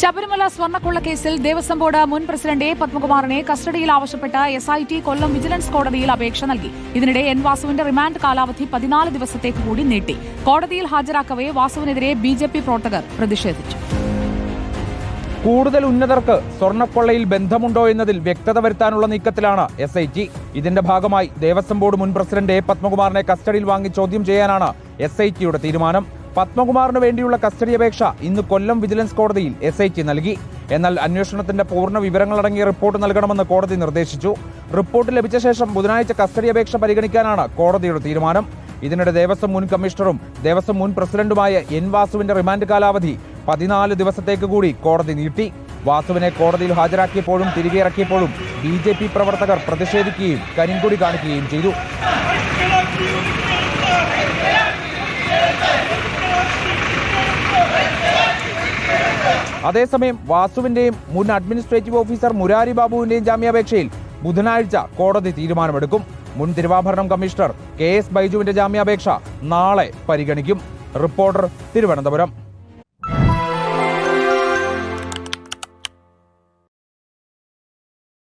ശബരിമല സ്വർണക്കൊള്ള കേസിൽ ദേവസ്വം ബോർഡ് മുൻ പ്രസിഡന്റ് എ പത്മകുമാറിനെ കസ്റ്റഡിയിൽ ആവശ്യപ്പെട്ട് S I T Kollam vigilance കോടതിയിൽ അപേക്ഷ നൽകി. ഇതിനിടെ എൻ വാസുവിന്റെ റിമാൻഡ് കാലാവധി പതിനാല് ദിവസത്തേക്ക് കൂടി നീട്ടി. കോടതിയിൽ ഹാജരാക്കവേ വാസുവിനെതിരെ ബി ജെ പി പ്രവർത്തകർ പ്രതിഷേധിച്ചു. കൂടുതൽ ഉന്നതർക്ക് സ്വർണക്കൊള്ളയിൽ ബന്ധമുണ്ടോ എന്നതിൽ വ്യക്തത വരുത്താനുള്ള നീക്കത്തിലാണ് എസ് ഐ ടി ഇതിന്റെ ഭാഗമായി ദേവസ്വം ബോർഡ് മുൻ പ്രസിഡന്റ് എ പത്മകുമാറിനെ കസ്റ്റഡിയിൽ വാങ്ങി ചോദ്യം ചെയ്യാനാണ് എസ് ഐ ടിയുടെ തീരുമാനം. പത്മകുമാറിന് വേണ്ടിയുള്ള കസ്റ്റഡി അപേക്ഷ ഇന്ന് കൊല്ലം വിജിലൻസ് കോടതിയിൽ എസ് ഐ ടി നൽകി. എന്നാൽ അന്വേഷണത്തിന്റെ പൂർണ വിവരങ്ങളടങ്ങിയ റിപ്പോർട്ട് നൽകണമെന്ന് കോടതി നിർദ്ദേശിച്ചു. റിപ്പോർട്ട് ലഭിച്ച ശേഷം ബുധനാഴ്ച കസ്റ്റഡി അപേക്ഷ പരിഗണിക്കാനാണ് കോടതിയുടെ തീരുമാനം. ഇതിനിടെ ദേവസ്വം മുൻ കമ്മീഷണറും ദേവസ്വം മുൻ പ്രസിഡന്റുമായ എൻ വാസുവിന്റെ റിമാൻഡ് കാലാവധി പതിനാല് ദിവസത്തേക്ക് കൂടി കോടതി നീട്ടി. വാസുവിനെ കോടതിയിൽ ഹാജരാക്കിയപ്പോഴും തിരികെ ഇറക്കിയപ്പോഴും ബി പ്രവർത്തകർ പ്രതിഷേധിക്കുകയും കരിങ്കൊടി കാണിക്കുകയും ചെയ്തു. അതേസമയം വാസുവിന്റെയും മുൻ അഡ്മിനിസ്ട്രേറ്റീവ് ഓഫീസർ മുരാരി ബാബുവിന്റെയും ജാമ്യാപേക്ഷയിൽ ബുധനാഴ്ച കോടതി തീരുമാനമെടുക്കും. മുൻ തിരുവാഭരണം കമ്മീഷണർ കെ എസ് ബൈജുവിന്റെ ജാമ്യാപേക്ഷ നാളെ പരിഗണിക്കും. റിപ്പോർട്ടർ തിരുവനന്തപുരം.